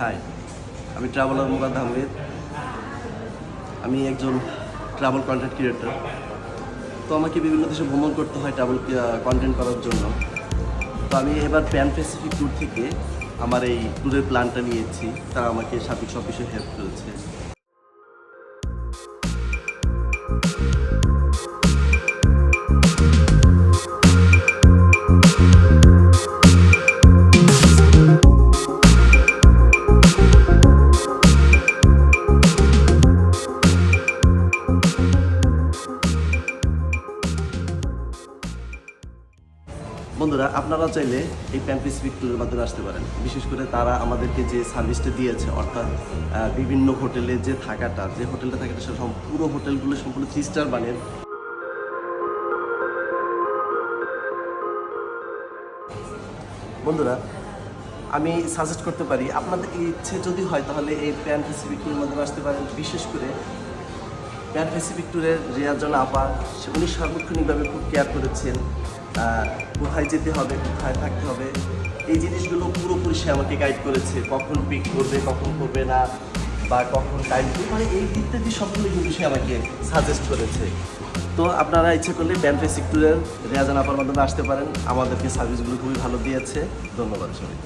High আমি traveller Murad Ahmed. আমি একজন ট্রাভেল কন্টেন্ট ক্রিয়েটার তো আমাকে বিভিন্ন দেশে ভ্রমণ করতে হয় ট্রাভেল কন্টেন্ট করার জন্য। তো আমি এবার প্যান প্যাসিফিক ট্যুর থেকে আমার এই ট্যুরের প্ল্যানটা নিয়েছি। তারা আমাকে সার্বিক সব বিষয়ে হেল্প করেছে। বন্ধুরা, আপনারা চাইলে এই প্যান প্যাসিফিক ট্যুরের মাধ্যমে আসতে পারেন। বিশেষ করে তারা আমাদেরকে যে সার্ভিসটা দিয়েছে, অর্থাৎ বিভিন্ন হোটেলে যে থাকাটা, যে হোটেলটা থাকাটা সেটা পুরো হোটেলগুলো সম্পূর্ণ থ্রি স্টার মানের বন্ধুরা, আমি সাজেস্ট করতে পারি, আপনাদের ইচ্ছে যদি হয় তাহলে এই প্যান ট্যুরের মাধ্যমে আসতে পারেন। বিশেষ করে প্যান প্যাসিফিক ট্যুরের রিয়াজন আপা উনি সার্বক্ষণিকভাবে খুব কেয়ার করেছেন। কোথায় যেতে হবে, কোথায় থাকতে হবে, এই জিনিসগুলো পুরোপুরি সে আমাকে গাইড করেছে। কখন পিক করবে, কখন করবে না, বা কখন টাইম মানে এই ইত্যাদি সবগুলো কিন্তু সে আমাকে সাজেস্ট করেছে। তো আপনারা ইচ্ছে করলে প্যান প্যাসিফিক ট্যুরের রিয়াজন আপার মাধ্যমে আসতে পারেন। আমাদেরকে সার্ভিসগুলো খুবই ভালো দিয়েছে। ধন্যবাদ সবাই